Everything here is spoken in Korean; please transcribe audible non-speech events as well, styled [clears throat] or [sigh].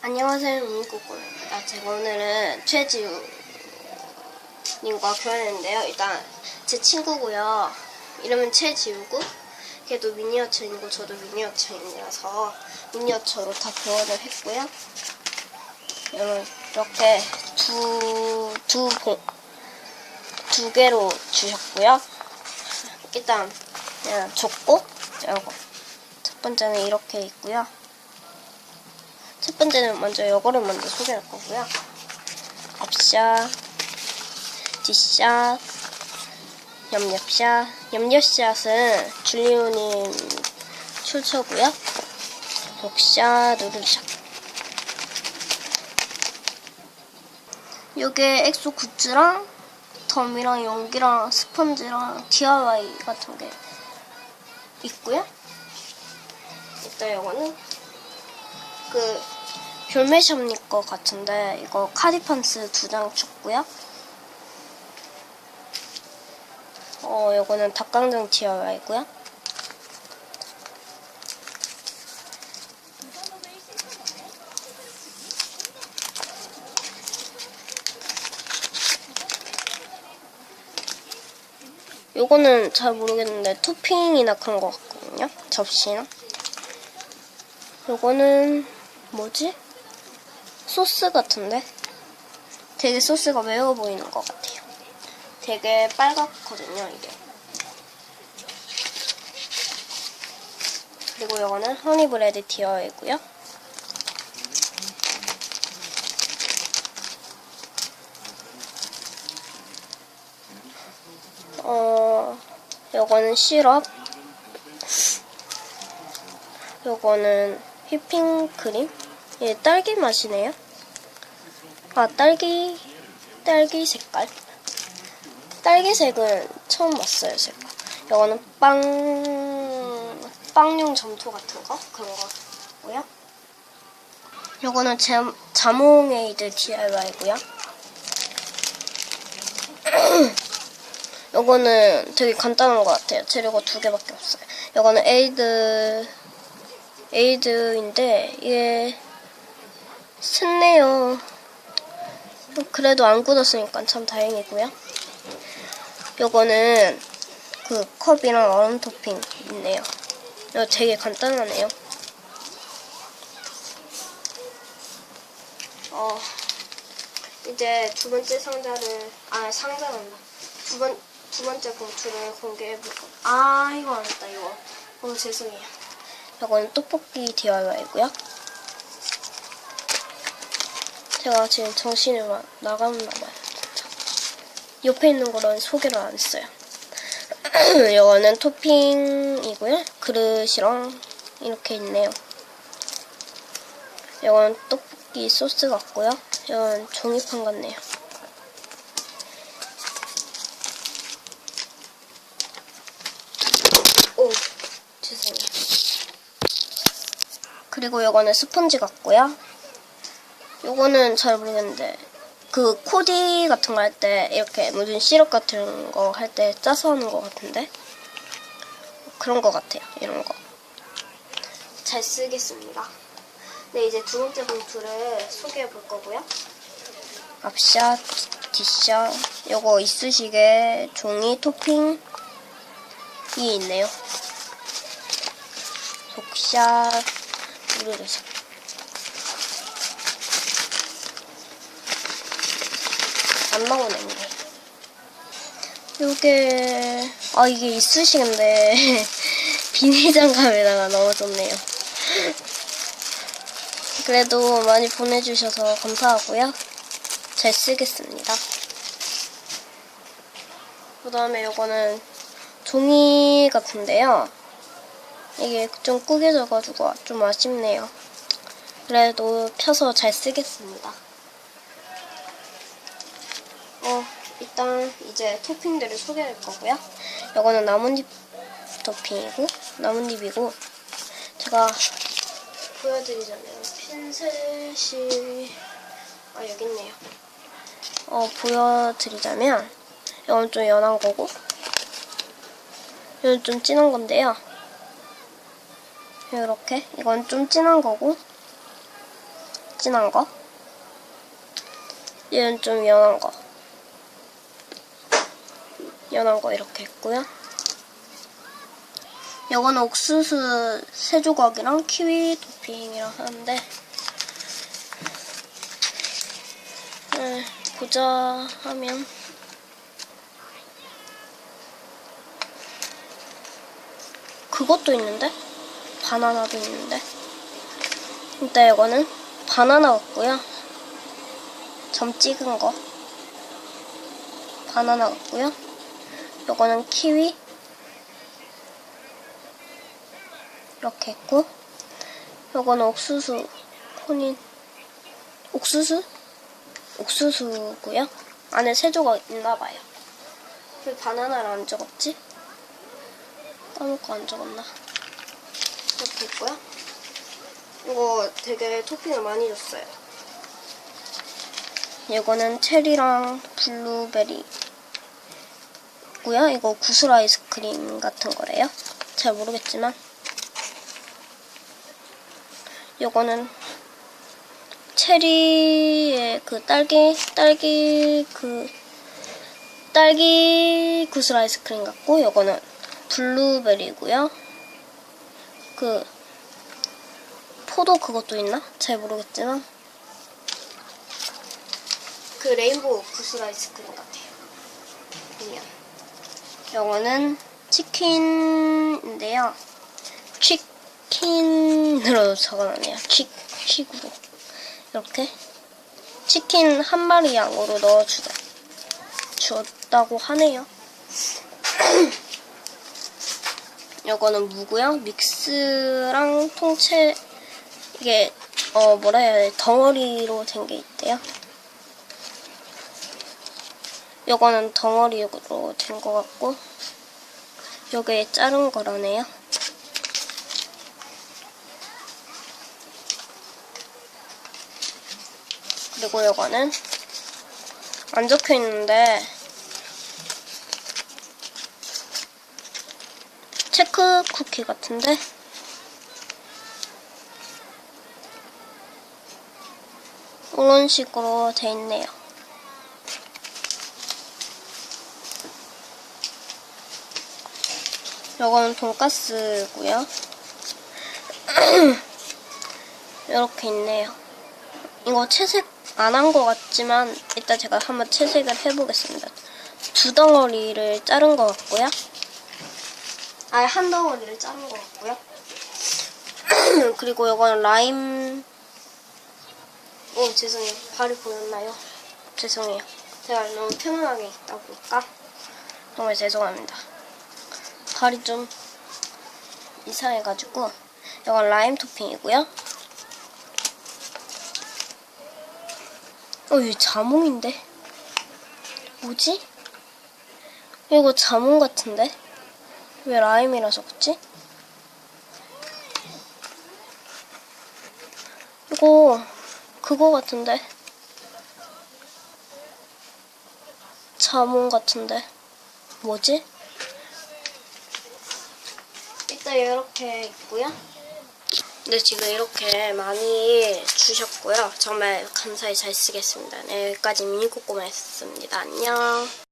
안녕하세요, 민국고입니다. 제가 오늘은 최지우님과 교환했는데요. 일단 제 친구고요. 이름은 최지우고, 걔도 미니어처인이고 저도 미니어처인이라서 미니어처로 다 교환을 했고요. 여러분 이렇게 두, 두 봉, 두 개로 주셨고요. 일단 줬고, 이거 첫 번째는 이렇게 있고요. 첫 번째는 먼저 요거를 먼저 소개할 거고요. 앞샷, 뒷샷, 옆옆샷. 옆옆샷은 줄리오님 출처고요. 복샷, 누르샷. 요게 엑소 굿즈랑 덤이랑 용기랑 스펀지랑 DIY 같은 게 있고요. 일단 요거는 그 별매샵님 거 같은데 이거 카디판스 두 장 줬고요. 어 요거는 닭강정 DIY고요. 요거는 잘 모르겠는데 토핑이나 그런 거 같거든요. 접시나. 요거는 뭐지? 소스 같은데? 되게 소스가 매워 보이는 것 같아요. 되게 빨갛거든요, 이게. 그리고 이거는 허니브레드 디어이고요. 어, 요거는 시럽. 요거는 휘핑크림. 얘 딸기 맛이네요. 아, 딸기, 딸기 색깔. 딸기색은 처음 봤어요, 제가. 요거는 빵, 빵용 점토 같은 거? 그런 거고요. 요거는 제, 자몽에이드 DIY고요. 요거는 [clears throat] 되게 간단한 것 같아요. 재료가 두 개밖에 없어요. 요거는 에이드, 에이드인데, 이 게, 샜네요. 그래도 안 굳었으니까 참 다행이고요. 요거는 그 컵이랑 얼음 토핑 있네요. 이거 되게 간단하네요. 어, 이제 두 번째 상자를, 아, 상자란다. 두 번, 두 번째 봉투를 공개해볼 거. 아, 이거 안 했다, 이거. 어, 죄송해요. 이거는 떡볶이 DIY고요. 제가 지금 정신이 나- 나갔나 봐요. 옆에 있는 거는 소개를 안 했어요. [clears throat] 이거는 토핑이고요. 그릇이랑 이렇게 있네요. 이건 떡볶이 소스 같고요. 이건 종이판 같네요. 오, 죄송해요. 그리고 이거는 스펀지 같고요. 요거는 잘 모르겠는데 그 코디 같은 거 할 때 이렇게 무슨 시럽 같은 거 할 때 짜서 하는 거 같은데? 그런 거 같아요 이런 거. 잘 쓰겠습니다. 네 이제 두 번째 봉투를 소개해 볼 거고요. 앞샷 뒷샷 요거 이쑤시개 종이 토핑이 있네요. 속샷 우르르샷 안 이게. 요게, 아, 이게 이쑤시개인데, [laughs] 비닐장갑에다가 넣어줬네요. 그래도 많이 보내주셔서 감사하고요. 잘 쓰겠습니다. 그 다음에 요거는 종이 같은데요. 이게 좀 구겨져가지고 좀 아쉽네요. 그래도 펴서 잘 쓰겠습니다. 어, 일단 이제 토핑들을 소개할 거고요. 이거는 나뭇잎 토핑이고, 나뭇잎이고, 제가 보여드리잖아요. 핀셋이, 아, 여기 있네요. 어, 보여드리자면, 이건 좀 연한 거고, 이건 좀 진한 건데요. 이렇게, 이건 좀 진한 거고, 진한 거. 얘는 좀 연한 거. 연한 거 이렇게 있고요. 요거는 옥수수 세 조각이랑 키위 토핑이랑 하는데 네, 보자 하면 그것도 있는데? 바나나도 있는데? 일단 이거는 바나나 같고요. 점 찍은 거. 바나나 같고요 요거는 키위. 이렇게 있고 요거는 옥수수 혼인 옥수수? 옥수수고요. 안에 세조가 있나봐요. 왜 바나나를 안 적었지? 까먹고 안 적었나? 이렇게 있고요. 이거 되게 토핑을 많이 줬어요. 이거는 체리랑 블루베리 고요 이거 구슬 아이스크림 같은 거래요 잘 모르겠지만 요거는 체리의 그 딸기 딸기 그 딸기 구슬 아이스크림 같고 요거는 블루베리고요. 그 포도 그것도 있나? 잘 모르겠지만 그 레인보우 구슬 아이스크림. 보면 요거는 치킨인데요. 치킨으로 적어놨네요. 치, 치구로. 이렇게 치킨 한 마리 양으로 넣어주다 줬다고 하네요. [clears throat] 요거는 무고요. 믹스랑 통째 이게 어 뭐라 해야 돼 덩어리로 된 게 있대요. 요거는 덩어리로 된거 같고 요게 자른 거라네요. 그리고 요거는 안 적혀 있는데 체크 쿠키 같은데 이런 식으로 돼 있네요. 요거는 돈가스고요. 이렇게 있네요. 이거 채색 안 한 것 같지만 이따 제가 한번 채색을 해보겠습니다. 두 덩어리를 자른 것 같고요. 아예 한 덩어리를 자른 것 같고요. [clears throat] 그리고 이거는 라임. 오 죄송해요. 발이 보였나요? 죄송해요. 제가 너무 편안하게 있다 보니까 정말 죄송합니다. 발이 좀 이상해가지고 이건 라임 토핑이고요. 어, 이거 자몽인데? 뭐지? 이거 자몽 같은데? 왜 라임이라 적었지? 이거 그거 같은데? 자몽 같은데? 뭐지? 일단 이렇게 있고요. 네, 지금 이렇게 많이 주셨고요. 정말 감사히 잘 쓰겠습니다. 네, 여기까지 미니코꼬마였습니다. 안녕.